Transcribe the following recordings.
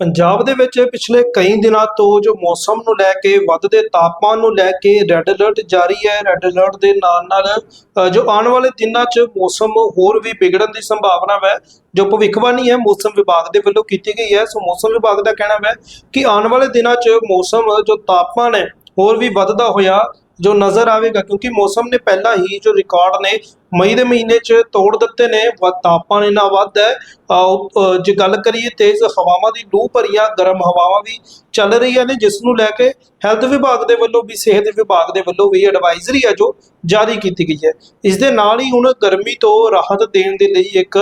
ਪੰਜਾਬ ਦੇ ਵਿੱਚ ਪਿਛਲੇ ਕਈ ਦਿਨਾਂ ਤੋਂ ਜੋ ਮੌਸਮ ਨੂੰ ਲੈ ਕੇ ਵੱਧਦੇ ਤਾਪਮਾਨ ਨੂੰ ਲੈ ਕੇ ਰੈੱਡ ਅਲਰਟ ਜਾਰੀ ਹੈ। ਰੈੱਡ ਅਲਰਟ ਦੇ ਨਾਲ ਨਾਲ ਜੋ ਆਉਣ ਵਾਲੇ ਦਿਨਾਂ 'ਚ ਮੌਸਮ ਹੋਰ ਵੀ ਵਿਗੜਨ ਦੀ ਸੰਭਾਵਨਾ ਹੈ ਜੋ ਭਵਿੱਖਬਾਣੀ ਹੈ, ਮੌਸਮ ਵਿਭਾਗ ਦੇ ਵੱਲੋਂ ਕੀਤੀ ਗਈ ਹੈ। ਸੋ ਮੌਸਮ ਵਿਭਾਗ ਦਾ ਕਹਿਣਾ ਹੈ ਕਿ ਆਉਣ ਵਾਲੇ ਦਿਨਾਂ 'ਚ ਮੌਸਮ ਜੋ ਤਾਪਮਾਨ ਹੈ, ਹੋਰ ਵੀ ਵੱਧਦਾ ਹੋਇਆ ਜੋ ਨਜ਼ਰ ਆਵੇਗਾ, ਕਿਉਂਕਿ ਮੌਸਮ ਨੇ ਪਹਿਲਾਂ ਹੀ ਜੋ ਰਿਕਾਰਡ ਨੇ ਮਈ ਦੇ ਮਹੀਨੇ 'ਚ ਤੋੜ ਦਿੱਤੇ ਨੇ, ਵ, ਤਾਪਮਾਨ ਇੰਨਾ ਵੱਧ ਹੈ ਜੇ ਗੱਲ ਕਰੀਏ ਤੇਜ਼ ਹਵਾਵਾਂ ਦੀ, ਲੂ ਭਰੀਆਂ ਗਰਮ ਹਵਾਵਾਂ ਵੀ ਚੱਲ ਰਹੀਆਂ ਨੇ, ਜਿਸ ਨੂੰ ਲੈ ਕੇ ਹੈਲਥ ਵਿਭਾਗ ਦੇ ਵੱਲੋਂ ਵੀ, ਸਿਹਤ ਵਿਭਾਗ ਦੇ ਵੱਲੋਂ ਵੀ ਐਡਵਾਈਜ਼ਰੀ ਹੈ ਜੋ ਜਾਰੀ ਕੀਤੀ ਗਈ ਹੈ। ਇਸ ਦੇ ਨਾਲ ਹੀ ਹੁਣ ਗਰਮੀ ਤੋਂ ਰਾਹਤ ਦੇਣ ਦੇ ਲਈ ਇੱਕ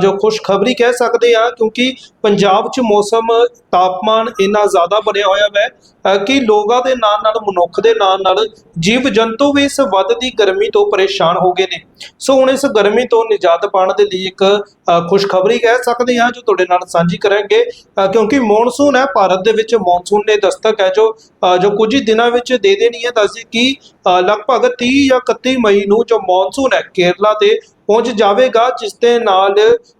ਜੋ ਖੁਸ਼ਖਬਰੀ ਕਹਿ ਸਕਦੇ ਆ ਕਿਉਂਕਿ ਪੰਜਾਬ 'ਚ ਮੌਸਮ, ਤਾਪਮਾਨ ਇੰਨਾ ਜ਼ਿਆਦਾ ਬਣਿਆ ਹੋਇਆ ਹੈ ਕਿ ਲੋਕਾਂ ਦੇ ਨਾਲ ਨਾਲ ਮਨੁੱਖ ਦੇ ਨਾਲ ਨਾਲ ਜੀਵ ਜੰਤੂ ਵੀ ਇਸ ਵੱਧਦੀ ਗਰਮੀ ਤੋਂ ਪਰੇਸ਼ਾਨ ਹੋ ਗਏ ਨੇ। ਸੋ ਹੁਣ ਇਸ ਗਰਮੀ ਤੋਂ ਨਿਜਾਤ ਪਾਉਣ ਦੇ ਲਈ ਇੱਕ ਅ, ਖੁਸ਼ਖਬਰੀ ਕਹਿ ਸਕਦੇ ਹਾਂ ਜੋ ਤੁਹਾਡੇ ਨਾਲ ਸਾਂਝੀ ਕਰਾਂਗੇ। ਅ, ਕਿਉਂਕਿ ਮੌਨਸੂਨ ਹੈ ਭਾਰਤ ਦੇ ਵਿੱਚ ਮੌਨਸੂਨ ਨੇ ਦਸਤਕ ਹੈ ਜੋ ਅ, ਜੋ ਕੁਝ ਹੀ ਦਿਨਾਂ ਵਿੱਚ ਦੇ ਦੇਣੀ ਹੈ। ਦੱਸਦੀ ਕਿ ਅ, ਲਗਭਗ 30 ਜਾਂ 31 ਮਈ ਨੂੰ ਜੋ ਮੌਨਸੂਨ ਹੈ ਕੇਰਲਾ ਤੇ ਪਹੁੰਚ ਜਾਵੇਗਾ, ਜਿਸ ਦੇ ਨਾਲ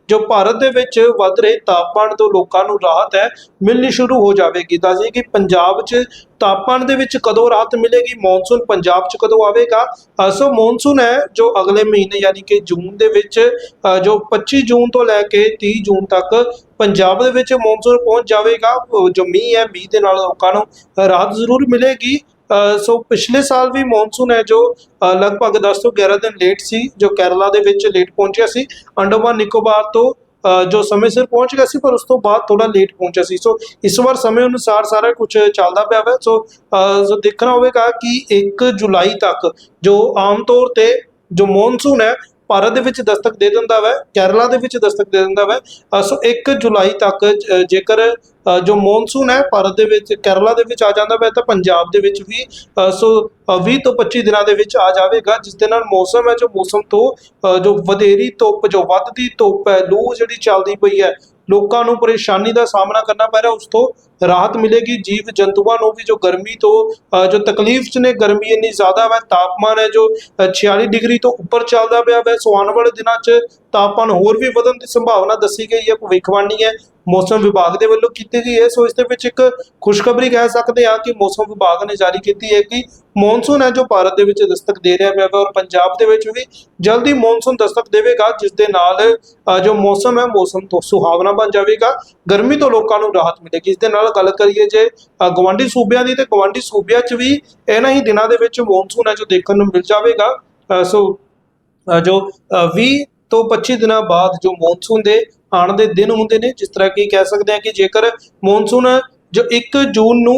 ਜੋ ਭਾਰਤ ਦੇ ਵਿੱਚ ਵੱਧ ਰਹੇ ਤਾਪਮਾਨ ਤੋਂ ਲੋਕਾਂ ਨੂੰ ਰਾਹਤ ਹੈ, ਮਿਲਣੀ ਸ਼ੁਰੂ ਹੋ ਜਾਵੇਗੀ। ਦੱਸਦੀ ਕਿ ਪੰਜਾਬ 'ਚ ਤਾਪਮਾਨ ਦੇ ਵਿੱਚ ਕਦੋਂ ਰਾਹਤ ਮਿਲੇਗੀ? ਮੌਨਸੂਨ ਪੰਜਾਬ 'ਚ ਕਦੋਂ ਆਵੇਗਾ? ਸੋ ਮੌਨਸੂਨ ਹੈ ਜੋ ਅਗਲੇ ਮਹੀਨੇ ਯਾਨੀ ਕਿ ਜੂਨ ਦੇ ਵਿੱਚ ਜੋ 25 ਜੂਨ ਤੋਂ ਲੈ ਕੇ 30 ਜੂਨ ਤੱਕ ਪੰਜਾਬ ਦੇ ਵਿੱਚ ਮੌਨਸੂਨ ਪਹੁੰਚ ਜਾਵੇਗਾ। ਜੋ ਮੀਂਹ ਹੈ, ਮੀਂਹ ਦੇ ਨਾਲ ਲੋਕਾਂ ਨੂੰ ਰਾਹਤ ਜ਼ਰੂਰ ਮਿਲੇਗੀ। ਸੋ ਪਿਛਲੇ ਸਾਲ ਵੀ ਮੌਨਸੂਨ ਹੈ ਜੋ ਲਗਭਗ 10 ਤੋਂ 11 ਦਿਨ ਲੇਟ ਸੀ ਜੋ ਕੇਰਲਾ ਦੇ ਵਿੱਚ ਲੇਟ ਪਹੁੰਚਿਆ ਸੀ। ਅੰਡੋਮਾਨ ਨਿਕੋਬਾਰ ਤੋਂ ਜੋ ਸਮੇਂ ਸਿਰ ਪਹੁੰਚ ਗਿਆ ਸੀ ਪਰ ਉਸ ਤੋਂ ਬਾਅਦ ਥੋੜਾ ਲੇਟ ਪਹੁੰਚਿਆ ਸੀ। ਸੋ ਇਸ ਵਾਰ ਸਮੇਂ ਅਨੁਸਾਰ ਸਾਰਾ ਕੁਝ ਚੱਲਦਾ ਪਿਆ ਹੈ ਸੋ ਅ, ਸੋ ਦੇਖਣਾ ਹੋਵੇਗਾ ਕਿ 1 ਜੁਲਾਈ ਤੱਕ ਜੋ ਆਮ ਤੌਰ ਤੇ ਜੋ ਮੌਨਸੂਨ ਹੈ ਭਾਰਤ ਦੇ ਵਿੱਚ ਦਸਤਕ ਦੇ ਦਿੰਦਾ ਵੈ ਕੇਰਲਾ ਦੇ ਵਿੱਚ ਦਸਤਕ ਦੇ ਦਿੰਦਾ ਵੈ। ਸੋ 1 ਜੁਲਾਈ ਤੱਕ ਜੇਕਰ ਜੋ ਮੌਨਸੂਨ ਹੈ ਭਾਰਤ ਦੇ ਵਿੱਚ ਕੇਰਲਾ ਦੇ ਵਿੱਚ ਆ ਜਾਂਦਾ ਵੈ ਤਾਂ ਪੰਜਾਬ ਦੇ ਵਿੱਚ ਵੀ ਅ, ਸੋ ਅ, 20 ਤੋਂ 25 ਦਿਨਾਂ ਦੇ ਵਿੱਚ ਆ ਜਾਵੇਗਾ ਜਿਸ ਦੇ ਨਾਲ ਮੌਸਮ ਹੈ ਜੋ ਮੌਸਮ ਤੋਂ ਜੋ ਵਧੇਰੀ ਧੁੱਪ ਜੋ ਵੱਧਦੀ ਧੁੱਪ ਹੈ ਲੂ ਜਿਹੜੀ ਚੱਲਦੀ ਪਈ ਹੈ ਲੋਕਾਂ ਨੂੰ ਪਰੇਸ਼ਾਨੀ ਦਾ ਸਾਹਮਣਾ ਕਰਨਾ ਪੈ ਰਿਹਾ ਉਸ ਤੋਂ ਰਾਹਤ ਮਿਲੇਗੀ। ਜੀਵ ਜੰਤੂਆਂ ਨੂੰ ਵੀ ਜੋ ਗਰਮੀ ਤੋਂ ਅ, ਜੋ ਤਕਲੀਫ ਚ ਨੇ ਗਰਮੀ ਇੰਨੀ ਜ਼ਿਆਦਾ ਹੈ ਤਾਪਮਾਨ ਹੈ ਜੋ ਅ, 46 ਡਿਗਰੀ ਤੋਂ ਉੱਪਰ ਚੱਲਦਾ ਪਿਆ ਹੈ ਸੋ ਆਉਣ ਵਾਲੇ ਦਿਨਾਂ 'ਚ ਤਾਪਮਾਨ ਹੋਰ ਵੀ ਵਧਣ ਦੀ ਸੰਭਾਵਨਾ ਦੱਸੀ ਗਈ ਹੈ ਭਵਿੱਖਬਾਣੀ ਹੈ। ਮੌਸਮ ਵਿਭਾਗ ਦੇ ਵੱਲੋਂ ਕੀਤੀ ਗਈ ਹੈ। ਸੋ ਇਸ ਦੇ ਵਿੱਚ ਇੱਕ ਖੁਸ਼ਖਬਰੀ ਕਹਿ ਸਕਦੇ ਹਾਂ ਕਿ ਮੌਸਮ ਵਿਭਾਗ ਨੇ ਜਾਰੀ ਕੀਤੀ ਹੈ ਕਿ ਮੌਨਸੂਨ ਹੈ ਜੋ ਭਾਰਤ ਦੇ ਵਿੱਚ ਦਸਤਕ ਦੇ ਰਿਹਾ ਪਿਆ ਹੈ ਔਰ ਪੰਜਾਬ ਦੇ ਵਿੱਚ ਵੀ ਜਲਦੀ ਮੌਨਸੂਨ ਦਸਤਕ ਦੇਵੇਗਾ ਜਿਸ ਦੇ ਨਾਲ ਜੋ ਮੌਸਮ ਹੈ ਮੌਸਮ ਤੋਂ ਸੁਹਾਵਣਾ ਬਣ ਜਾਵੇਗਾ। ਗਰਮੀ ਤੋਂ ਲੋਕਾਂ ਨੂੰ ਰਾਹਤ ਮਿਲੇਗੀ। ਇਸ ਦੇ ਨਾਲ ਗੱਲ ਕਰੀਏ ਜੇ ਅ, ਗਵਾਂਢੀ ਸੂਬਿਆਂ ਦੀ ਤੇ ਗਵਾਂਢੀ ਸੂਬਿਆਂ 'ਚ ਵੀ ਇਹਨਾਂ ਹੀ ਦਿਨਾਂ ਦੇ ਵਿੱਚ ਮੌਨਸੂਨ ਹੈ ਜੋ ਦੇਖਣ ਨੂੰ ਮਿਲ ਜਾਵੇਗਾ। ਸੋ ਜੋ ਅ, 20 ਤੋਂ 25 ਦਿਨਾਂ ਬਾਅਦ ਜੋ ਮੌਨਸੂਨ ਦੇ ਆਉਣ ਦੇ ਦਿਨ ਹੁੰਦੇ ਨੇ ਜਿਸ ਤਰ੍ਹਾਂ ਕਿ ਕਹਿ ਸਕਦੇ ਹਾਂ ਕਿ ਜੇਕਰ ਮੌਨਸੂਨ ਜੋ 1 ਜੂਨ ਨੂੰ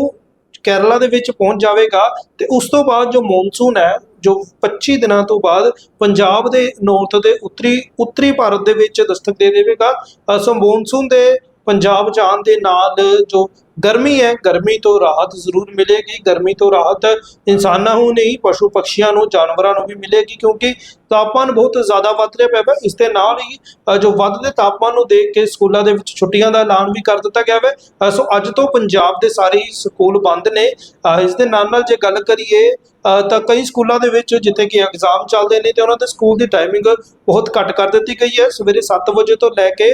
ਕੇਰਲਾ ਦੇ ਵਿੱਚ ਪਹੁੰਚ ਜਾਵੇਗਾ ਤੇ ਉਸ ਤੋਂ ਬਾਅਦ ਜੋ ਮੌਨਸੂਨ ਹੈ ਜੋ 25 ਦਿਨਾਂ ਤੋਂ ਬਾਅਦ ਪੰਜਾਬ ਦੇ ਨੌਰਥ ਦੇ ਉੱਤਰੀ ਉੱਤਰੀ ਭਾਰਤ ਦੇ ਵਿੱਚ ਦਸਤਕ ਦੇ ਦੇਵੇਗਾ। ਅ, ਸੋ ਮੌਨਸੂਨ ਦੇ ਪੰਜਾਬ ਜਾਣ ਦੇ ਨਾਲ ਜੋ ਗਰਮੀ ਹੈ, ਗਰਮੀ ਤੋਂ ਰਾਹਤ ਜ਼ਰੂਰ ਮਿਲੇਗੀ, ਗਰਮੀ ਤੋਂ ਰਾਹਤ ਇਨਸਾਨਾਂ ਨੂੰ ਨਹੀਂ, ਪਸ਼ੂ ਪਕਸ਼ੀਆਂ ਨੂੰ, ਜਾਨਵਰਾਂ ਨੂੰ ਵੀ ਮਿਲੇਗੀ, ਕਿਉਂਕਿ ਤਾਪਮਾਨ ਬਹੁਤ ਜ਼ਿਆਦਾ ਵੱਧ ਰਿਹਾ ਪਿਆ ਹੈ ਇਸ ਦੇ ਨਾਲ ਹੀ ਜੋ ਵੱਧਦੇ ਤਾਪਮਾਨ ਨੂੰ ਦੇਖ ਕੇ ਸਕੂਲਾਂ ਦੇ ਵਿੱਚ ਛੁੱਟੀਆਂ ਦਾ ਐਲਾਨ ਵੀ ਕਰ ਦਿੱਤਾ ਗਿਆ ਹੈ ਸੋ ਅੱਜ ਤੋਂ ਪੰਜਾਬ ਦੇ ਸਾਰੇ ਹੀ ਸਕੂਲ ਬੰਦ ਨੇ। ਇਸ ਦੇ ਨਾਲ ਨਾਲ ਜੇ ਗੱਲ ਕਰੀਏ ਤਾਂ ਕਈ ਸਕੂਲਾਂ ਦੇ ਵਿੱਚ ਜਿੱਥੇ ਕਿ ਐਗਜ਼ਾਮ ਚੱਲਦੇ ਨੇ ਤੇ ਉਹਨਾਂ ਦੇ ਸਕੂਲ ਦੀ ਟਾਈਮਿੰਗ ਬਹੁਤ ਘੱਟ ਕਰ ਦਿੱਤੀ ਗਈ ਹੈ। ਸਵੇਰੇ 7 ਵਜੇ ਤੋਂ ਲੈ ਕੇ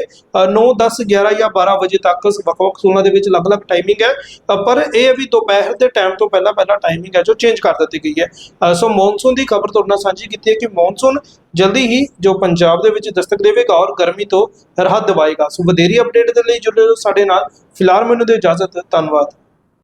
9 10 11 ਜਾਂ 12 ਵਜੇ ਤੱਕ ਵੱਖ-ਵੱਖ ਸਕੂਲਾਂ ਦੇ ਵਿੱਚ ਅਲੱਗ-ਅਲੱਗ ਟਾਈਮਿੰਗ ਹੈ। ਪਰ ਇਹ ਹੈ ਵੀ ਦੁਪਹਿਰ ਦੇ ਟਾਈਮ ਤੋਂ ਪਹਿਲਾਂ ਪਹਿਲਾਂ ਟਾਈਮਿੰਗ ਹੈ ਜੋ ਚੇਂਜ ਕਰ ਦਿੱਤੀ ਗਈ ਹੈ। ਸੋ ਮੌਨਸੂਨ ਦੀ ਖਬਰ ਤੁਹਾਡੇ ਨਾਲ ਸਾਂਝੀ ਕੀਤੀ ਹੈ ਕਿ ਮੌਨਸੂਨ ਜਲਦੀ ਹੀ ਜੋ ਪੰਜਾਬ ਦੇ ਵਿੱਚ ਦਸਤਕ ਦੇਵੇਗਾ ਔਰ ਗਰਮੀ ਤੋਂ ਰਾਹਤ ਦਿਵਾਏਗਾ। ਸੋ ਵਧੇਰੀ ਅਪਡੇਟ ਦੇ ਲਈ ਜੁੜੇ ਰਹੋ ਸਾਡੇ ਨਾਲ। ਫਿਲਹਾਲ ਮੈਨੂੰ ਦਿਓ ਇਜਾਜ਼ਤ। ਧੰਨਵਾਦ।